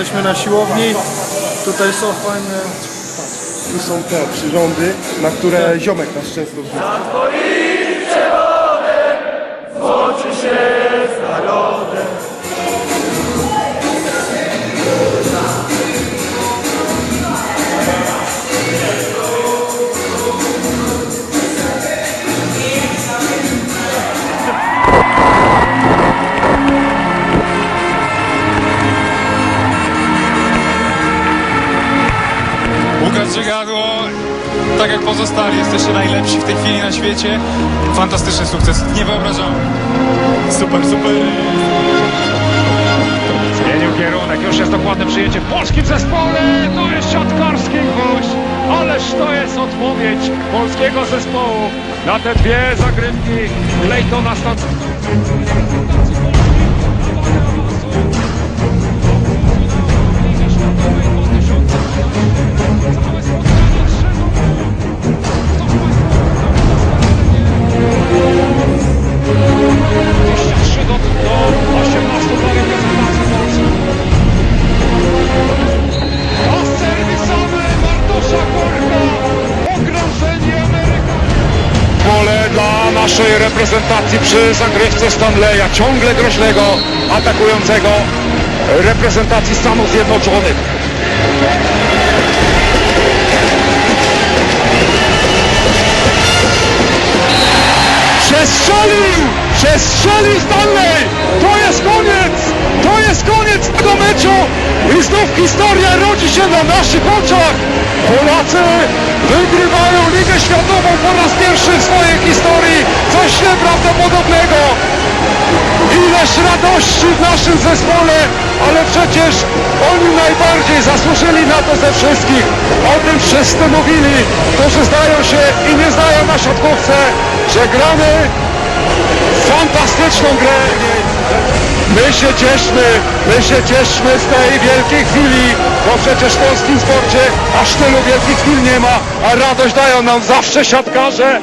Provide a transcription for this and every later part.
Jesteśmy na siłowni. Tutaj są fajne. Tu są te przyrządy, na które ziomek nas często wrzuca. Żygadło, tak jak pozostali, jesteście najlepsi w tej chwili na świecie. Fantastyczny sukces, niewyobrażalny. Super, super. Zmienił kierunek, już jest dokładne przyjęcie w polskim zespole. To jest siatkarski gwóźdź. Ależ to jest odpowiedź polskiego zespołu na te dwie zagrywki Claytona Stan. Naszej reprezentacji przy zagrywce Stanleya. Ciągle groźnego, atakującego reprezentacji Stanów Zjednoczonych. Przestrzelił! Przestrzelił Stanley! To jest koniec! To jest koniec tego meczu! I znów historia rodzi się na naszych oczach! Polacy wygrywają Ligę Światową po raz pierwszy w swojej historii! Coś nieprawdopodobnego! Ileż radości w naszym zespole, ale przecież oni najbardziej zasłużyli na to ze wszystkich. O tym wszyscy mówili, którzy zdają się i nie znają na siatkówce, że gramy fantastyczną grę. My się cieszmy, my się cieszmy z tej wielkiej chwili, bo przecież w polskim sporcie aż tylu wielkich chwil nie ma, a radość dają nam zawsze siatkarze.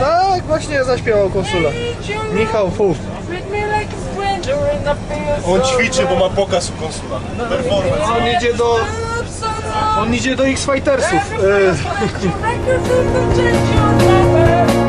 Tak, właśnie zaśpiewał you Michał Fu. Treat me like a friend. during the field. On ćwiczy, bo ma pokaz u konsula. Performance. On idzie do, on idzie do X-Fightersów.